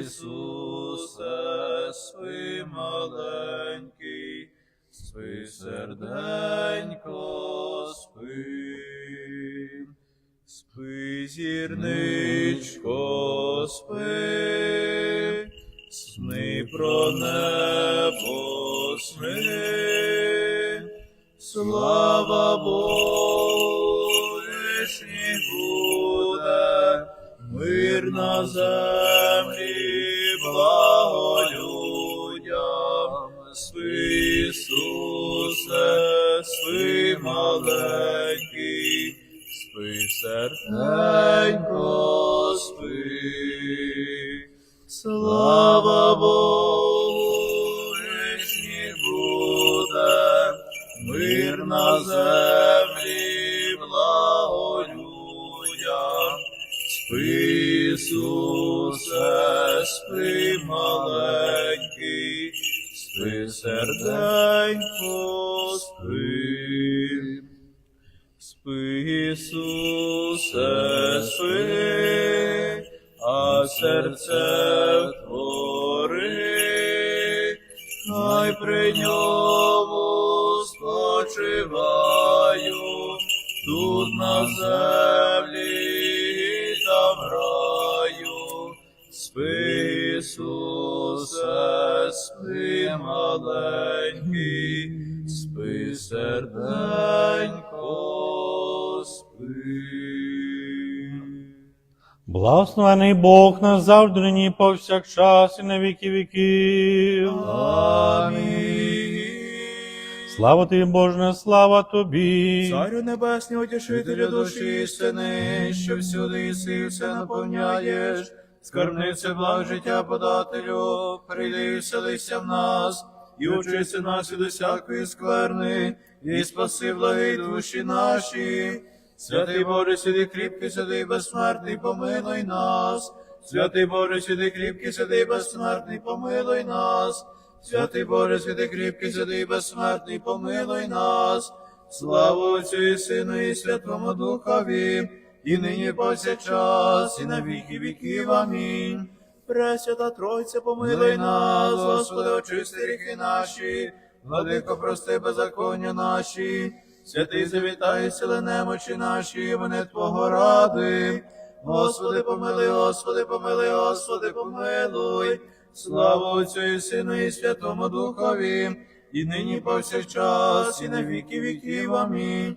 Ісусе, спи, маленький, спи, серденько, спи, спи, зірничко, спи, сни про небо, сни, слава Богу, на землі, благо людям, спи, Ісусе, спи, маленький, спи, серденько, спи, слава спи. Спи, Ісусе, спи, а серце твори, хай при ньому спочиваю, тут на землі і там раю. Спи, Ісусе, спи, маленький, спи, серденько, спи. Благословений Бог нас завжди нині повсякчас і на віки віків. Амінь. Слава тобі, Боже, слава тобі. Царю небесний, утішителю душі істини, що всюди і все наповняєш, скарбнице благ життя подателю, прийди і вселися в нас, і учися нас від усякої скверни, і спаси благи душі наші. Святий Боже, сиди кріпкий, сиди безсмертний, помилуй нас. Святий Боже, сиди кріпкий, сиди безсмертний, помилуй нас. Святий Боже, святий кріпкий, святий безсмертний, помилуй нас. Слава Отцю і Сину, і Святому Духові, і нині повсякчас, і на віки віків. Амінь. Пресвята Тройця, помилуй нас, Господи, очисти ріхи наші, владико, прости беззаконня наші, святий завітай, сили немочі наші, вони Твого ради. Господи, помилуй, Господи, помилуй, Господи, помилуй. Слава Отцю і Сину, і Святому Духові, і нині повсякчас, і на віки віків. Амінь.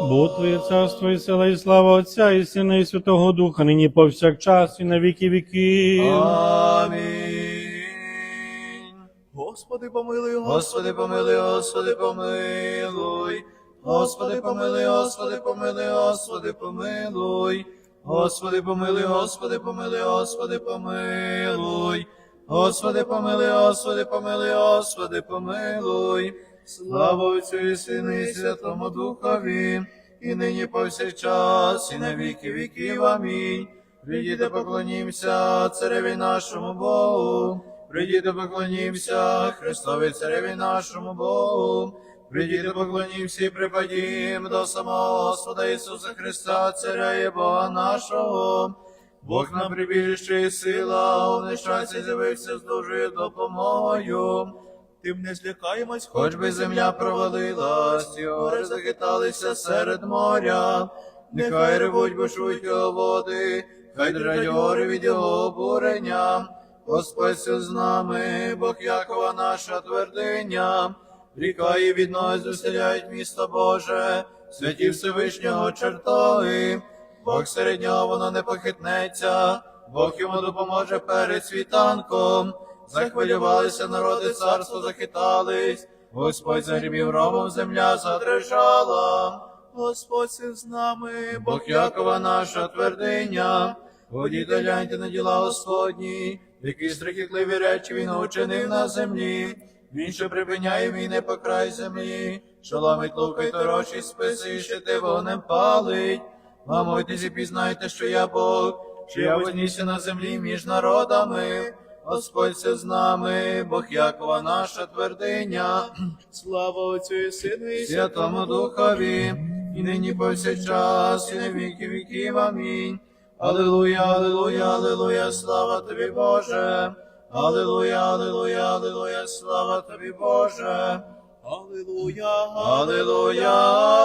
Бо Твоє царство і сила, і слава Отця, і Сина, і Святого Духа, нині повсякчас, і на віки віків. Амінь. Господи, помилуй, Господи, помилуй, Господи, помилуй. Господи, помилуй, Господи, помилуй, Господи, помилуй. Господи, помилуй, Господи, помилуй, Господи, помилуй. Господи, помилуй, Господи, помилуй, Господи, помилуй. Слава Отцю і Сину, і Святому Духові, і нині повсякчас, і на віки віків. Амінь. Прийдіте, поклонімся цареві нашому Богу. Прийдіте, поклонімся Христові цареві нашому Богу. Прийдіте, поклонімся і припадім до самого Господа Ісуса Христа, Царя і Бога нашого. Бог нам прибіжище і сила, у нещасті з'явився з дужою допомогою. Тим не злякаємось, хоч би земля провалилась, і гори захиталися серед моря. Нехай ревуть, бушують його води, хай гори від його обурення. Господь з нами, Бог Якова наша твердиня. Ріка і від нас заселяють місто Боже, святі Всевишнього чертоги. Бог серед нього воно не похитнеться, Бог йому допоможе перед світанком. Захвилювалися народи, царство захитались, Господь загрібів робом, земля задрижала. Господь сил з нами, Бог Якова наша твердиня. Та гляньте на діла Господні, які страхітливі речі він учинив на землі. Він що припиняє війни по край землі, що ламить лука й торочить списи, і щити вогнем палить. Ламойтесь і пізнайте, що я Бог, що я вознісся на землі між народами. Господь все з нами, Бог Якова наша твердиня. Слава Отцю і Сину і Святому Духові, і нині повсякчас, і на віки віків. Амінь. Алілуя, алілуя, алілуя, слава тобі, Боже. Алілуя, алілуя, алілуя, слава тобі, Боже. Аллилуйя, Алілуя,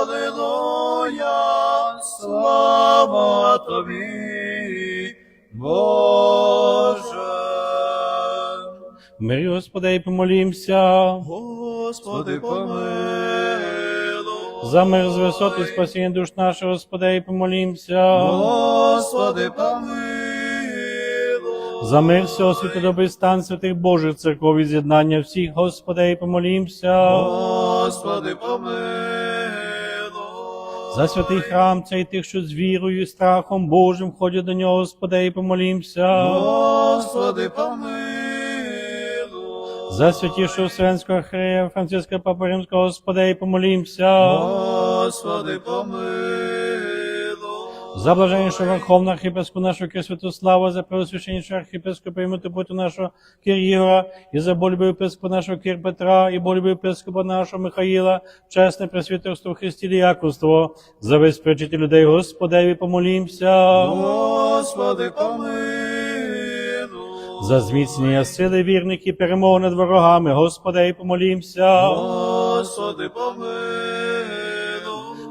алілуя, слава тобі, Боже. Мирі Господи, і помолімся. Господи, помилуй. За мир з висоти спасіння душ наших, Господи, і помолімся. Господи, помилуй. За мир всього світу доби стан святих Божих церков і з'єднання всіх, Господи, і помолімся. Господи, помилуй. За святий храм цей тих, що з вірою і страхом Божим ходять до нього, Господи, і помолімся. Господи, помилуй. За святішого Вселенського Архиерея Франциска Папа Римського, Господи, і помолімся. Господи, помилуй. За блаженнішого Верховного архіпеску нашого Кир Святослава, за преосвященнішого архіпескопа і митрополита нашого Кир Ігора, і за болюбив епископа нашого Кир Петра, і болюбив епископа нашого Михаїла, чесне пресвітерство Христі діяконство, за весь людей Господеві помолімся. Господи, помилуй. За зміцнення сили вірних і перемогу над ворогами, Господи, помолімся. Господи, помилуй.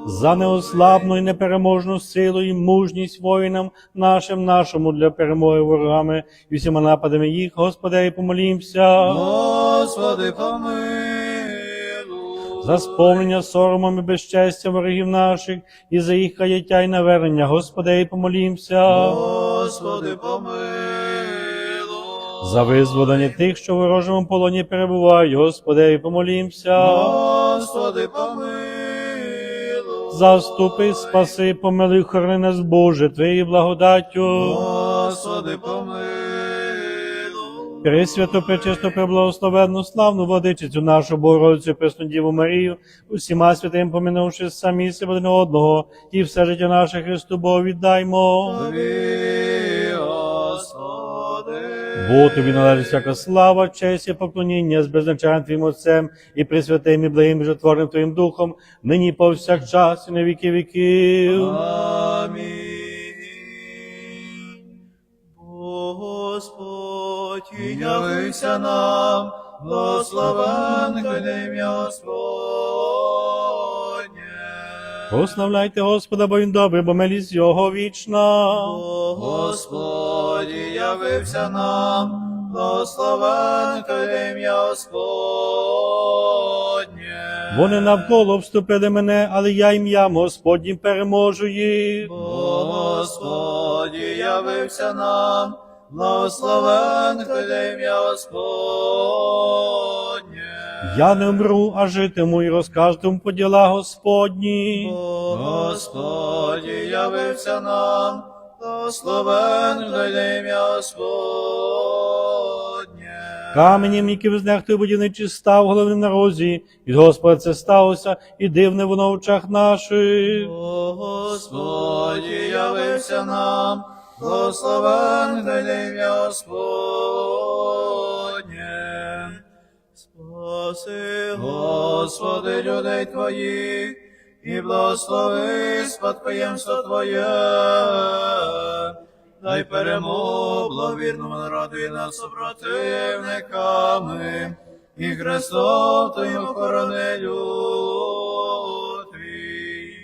За неослабну і непереможну силу і мужність воїнам нашим, нашому для перемоги ворогами і всіма нападами їх, Господи, помолімся. Господи, помилуй. За сповнення соромом і безчестя ворогів наших, і за їх каяття і навернення, Господи, помолімся. Господи, помилуй. За визволення тих, що в ворожому полоні перебувають, Господи, помолімся. Господи, помилуй. Заступи, спаси, помилуй, хорони нас, Боже, Твоєю благодаттю. Господи, помилуй. Пресвяту, пречисту, преблагословенну, славну владичицю нашу Богородицю, Пресну Діву Марію, усіма святим помінувши самі себе один одного, і все життя наше Христу Богу віддаймо. Господи. Бо тобі належить всяка слава, честь і поклоніння з безначальним Твоїм Отцем і присвятим і благим і житворним Твоїм Духом, нині повсякчас і на віки віків. Амінь. Господь, явився нам, благословен ім'я Господнє. Прославляйте Господа, бо Він добрий, бо милість Його вічна. Господі явився нам, благословен хай ім'я Господнє. Вони навколо обступили мене, але я ім'ям Господнім переможу їх. Господі явився нам, благословен хай ім'я Господнє. Я не вмру, а житиму і розкажу по діла Господні. Господі явився нам, благословен хай ім'я Господнє. Каменем, який знехтує будівничий став головним на розі, від Господа це сталося, і дивне воно в очах наших. Господі явився нам, благословен хай ім'я Господнє. Спаси, Господи, людей Твоїх, і благослови спадкоємство Твоє. Дай перемогу благовірному народу і над супротивниками, і Христов Твоїм охоронелю Твій.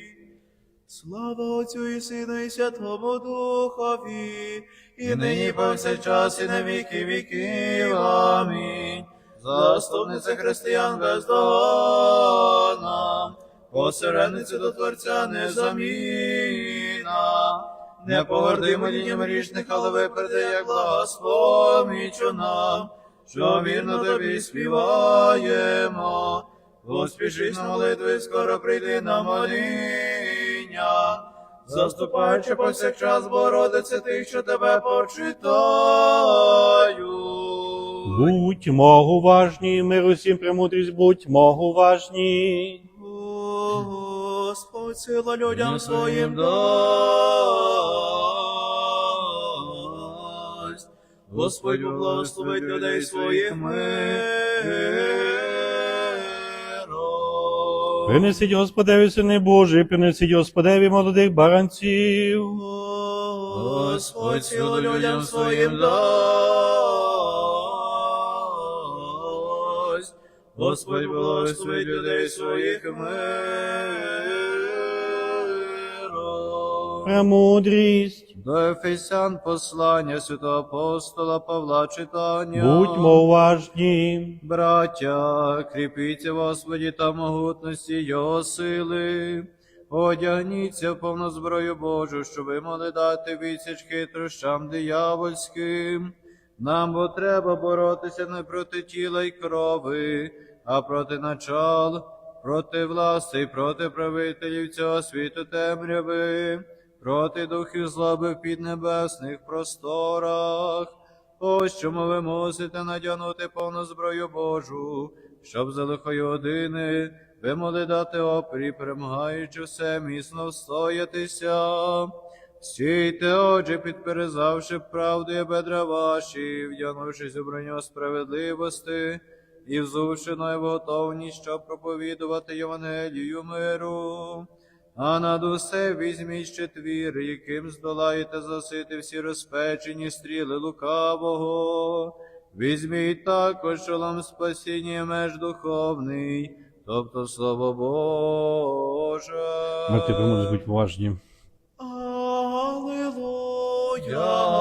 Слава Отцю і Сину і Святому Духові, і нині повсякчас, і на віки віків. Амінь. Заступниця християн бездоганна, посередниця до Творця незамінна, не погорди молінням річних, але випереди, як благословічу що вірно тобі співаємо. Поспіши на молитви, скоро прийди на моління. Заступаючи повсякчас, Богородице, тих, що тебе почитають. Будьмо уважні, мир усім премудрість, будьмо уважні. Господь, сила людям своїм дасть. Господь благословить людей своїх миром. Принесіть Господеві сини Божі, принесіть Господеві молодих баранців. Господь силу людям своїм дасть. Господь благословить людей своїх миром. Премудрість. До Ефесян послання святого апостола Павла читання. Будьмо уважні. Браття, кріпіться Господі та могутності Його сили. Одягніться в повну зброю Божу, щоб ви могли дати відсіч хитрощам диявольським. Нам бо треба боротися не проти тіла й крови, а проти начал, проти власти, проти правителів цього світу темряви, проти духів злоби в піднебесних просторах. Ось чому ви мусите надягнути повну зброю Божу, щоб за лихої години ви могли дати опрі, перемагаючи все міцно встоятися. Стійте, отже, підперезавши правдою бедра ваші, вдягнувшись у броню справедливості, і взувши нову готовність, щоб проповідувати Євангелію миру. А над усе візьміть ще твір, яким здолаєте засити всі розпечені стріли лукавого. Візьміть також шолом спасіння меж духовний, тобто слово Боже. Брати, премудрість, будьмо уважні. Аллилуйя, Аллилуйя,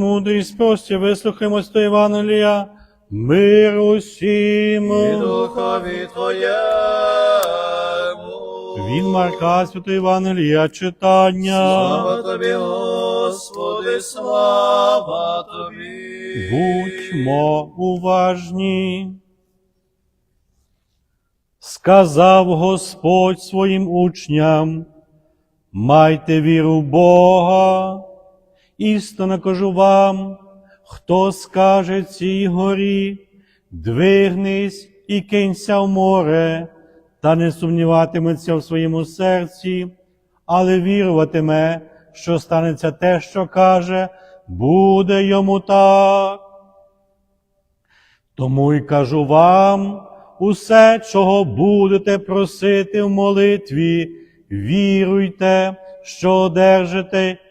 Премудрість прості, вислухаймо з Євангелія. Мир усім. І духові Твоєму. Він Марка Святої Євангелія читання. Слава Тобі, Господи, слава Тобі. Будьмо уважні. Сказав Господь своїм учням, майте віру в Бога, істинно кажу вам, хто скаже цій горі, двигнись і кинься в море, та не сумніватиметься в своєму серці, але віруватиме, що станеться те, що каже, буде йому так. Тому й кажу вам, усе, чого будете просити в молитві, віруйте, що одержите,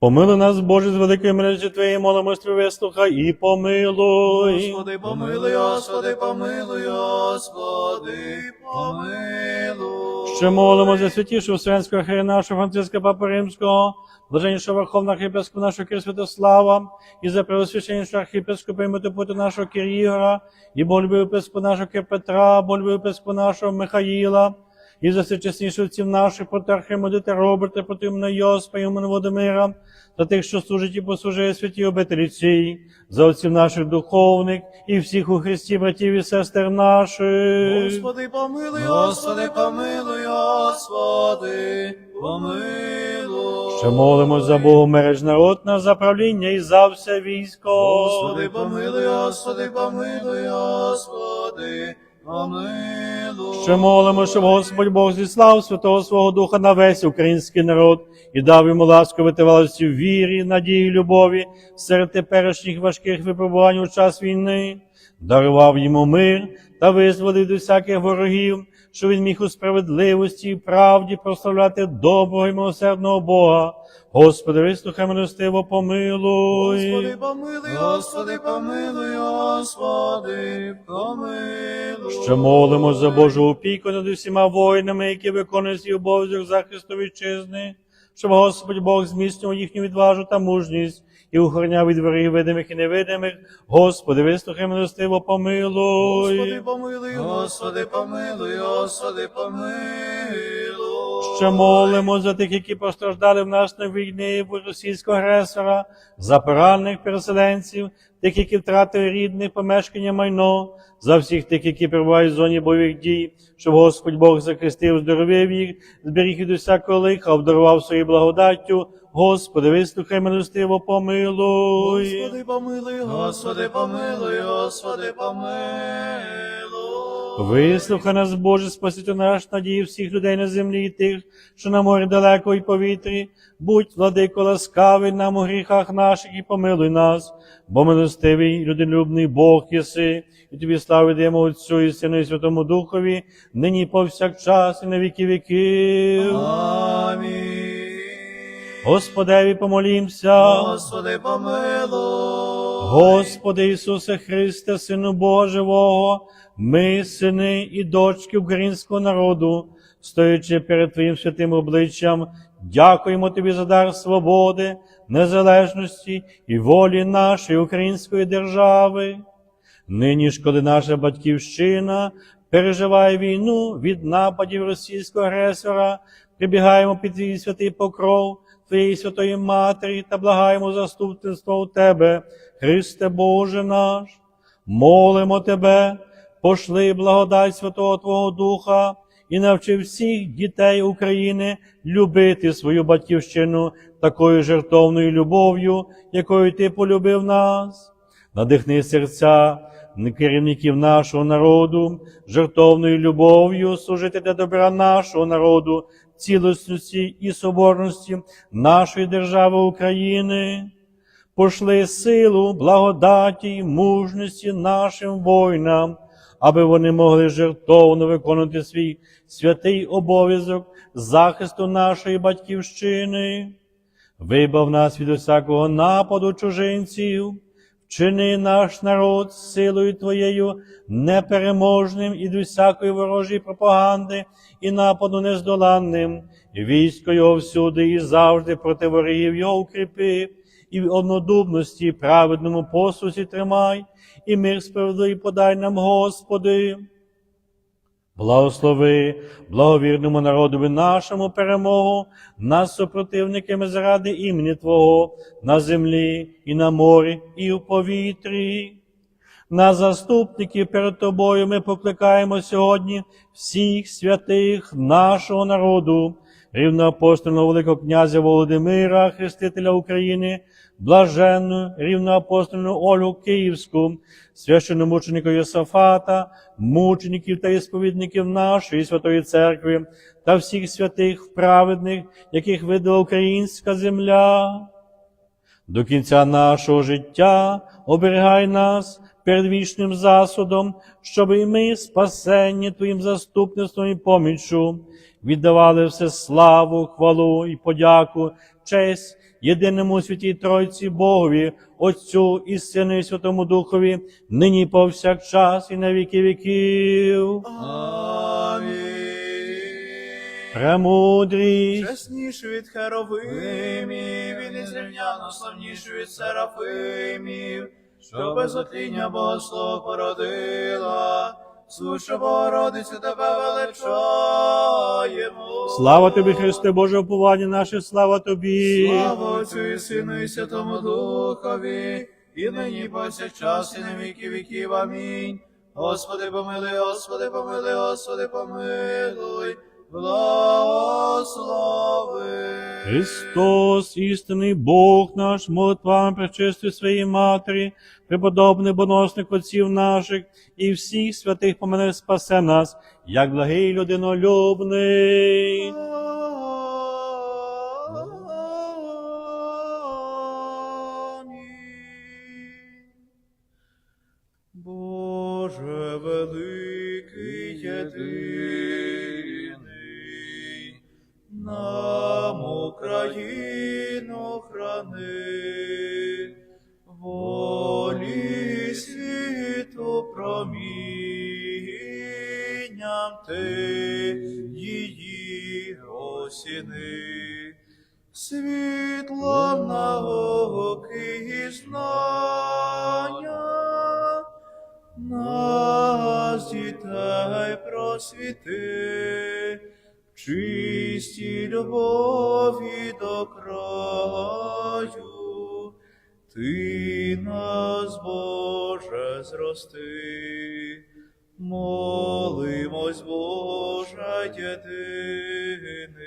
Помилуй нас, Боже, з великої милості Твоєї, молимось Твої, вислухай і помилуй. Господи, помилуй, Господи, помилуй, Господи, помилуй. Ще молимо за святішого Вселенського архієра нашого Франциска Папи Римського, блаженнішого Верховного архіпископа нашого Кир Святослава, і за преосвященнішого архіпископа і митрополита нашого Кир Ігора, і болюбив епископа нашого Кир Петра, болюбив епископа нашого Михаїла, і за всечесніших отців наших, проти Архимедита Роберта, проти Імена Йоспа, Імена Володимира, за тих, що служать і послужує святі обителі цій, за отців наших духовних, і всіх у Христі, братів і сестер наших. Господи, помилуй, Господи, помилуй, Господи, помилуй. Ще молимо за Богу мереж народ на заправління і за все військо. Господи, помилуй, Господи, помилуй, Господи, помилуй. Ще молимо, щоб Господь Бог зіслав Святого Свого Духа на весь український народ і дав йому ласку витривалості в вірі, надії, любові серед теперішніх важких випробувань у час війни, дарував йому мир та визволив до всяких ворогів, що він міг у справедливості і правді прославляти доброго і милосердного Бога. Господи, вислухай милостиво, помилуй. Господи, помилуй, Господи, помилуй, Господи, помилуй. Ще молимо за Божу опіку над усіма воїнами, які виконують свій обов'язок захисту вітчизни, щоб Господь Бог зміцнював їхню відважу та мужність і охороняв від ворогів видимих і невидимих. Господи, вислухай милостиво, помилуй. Господи, помилуй, Господи, помилуй, Господи, помилуй. Ще молимо за тих, які постраждали в нас на війні російського агресора, за поранених переселенців, тих, які втратили рідних, помешкання майно, за всіх тих, які перебувають в зоні бойових дій, щоб Господь Бог захистив, здоровив їх, зберіг від усякого лиха, обдарував своєю благодаттю. Господи, вислухай милостиво, помилуй. Господи, помилуй, Господи, помилуй, Господи, помилуй. Вислухай нас, Боже, спаситель наш, надії всіх людей на землі і тих, що на морі далеко і повітрі. Будь, владико, ласкавий нам у гріхах наших і помилуй нас, бо милостивий, людинолюбний Бог єси, і тобі славу даємо Отцю і Сину і Святому Духові, нині повсякчас і на віки віків. Амінь. Господеві помолімся. Господи, помилуй. Господи Ісусе Христе, Сину Божого, ми, сини і дочки українського народу, стоячи перед Твоїм святим обличчям, дякуємо Тобі за дар свободи, незалежності і волі нашої української держави. Нині ж, коли наша батьківщина переживає війну від нападів російського агресора, прибігаємо під твій святий покров Твоєї святої Матері та благаємо заступництва у Тебе, Христе Боже наш. Молимо Тебе, пошли благодать Святого Твого Духа і навчи всіх дітей України любити свою батьківщину такою жертовною любов'ю, якою Ти полюбив нас. Надихни серця керівників нашого народу, жертовною любов'ю служити для добра нашого народу, цілісності і соборності нашої держави України. Пошли силу, благодаті й мужності нашим воїнам, аби вони могли жертовно виконувати свій святий обов'язок захисту нашої батьківщини. Вибав нас від усякого нападу чужинців, вчини наш народ силою Твоєю непереможним і до всякої ворожої пропаганди і нападу нездоланним, військо його всюди і завжди проти ворогів його укріпи, і в і праведному послусі тримай, і мир справедливий подай нам, Господи. Благослови благовірному народові нашому перемогу над супротивниками заради імені Твого на землі і на морі, і в повітрі. На заступників перед Тобою ми покликаємо сьогодні всіх святих нашого народу, рівноапостольного Великого князя Володимира, Хрестителя України, блаженну рівноапостольну Ольгу Київську, священномученика Йосафата, мучеників та ісповідників нашої Святої Церкви та всіх святих праведних, яких видала українська земля. До кінця нашого життя оберігай нас перед вічним засудом, щоб і ми, спасенні Твоїм заступництвом і поміччю, віддавали все славу, хвалу і подяку, честь єдиному святій Тройці Богові, Отцю і Сину і Святому Духові, нині повсякчас і на віки віків. Амінь. Премудрість. Чесніший від херовимів, і незрівняно славніший від серафимів, що без отління Богослов породила, Суша Богородицю тебе величаємо. Слава тобі, Христе Боже, уповання наше, слава тобі. Слава Отцю і Сину і Святому Духові, і нині повсякчас, і на віки віків. Амінь. Господи, помилуй, Господи, помилуй, Господи, помилуй, благослови. Христос, істинний Бог наш, молитвами причистив своїй матері, преподобний боносник отців наших і всіх святих помине спасе нас, як благий людинолюбний. Боже великий єдиний, Молимось, Боже єдиний,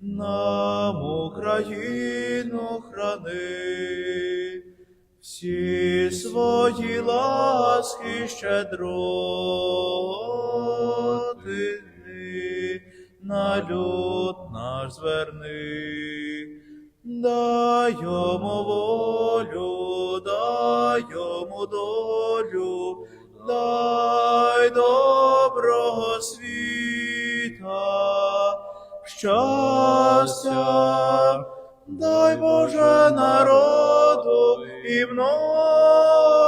нам Україну храни, всі свої ласки щедроти на люд наш зверни. Дай йому волю, дай йому долю, дай щастя, дай Боже народу і многя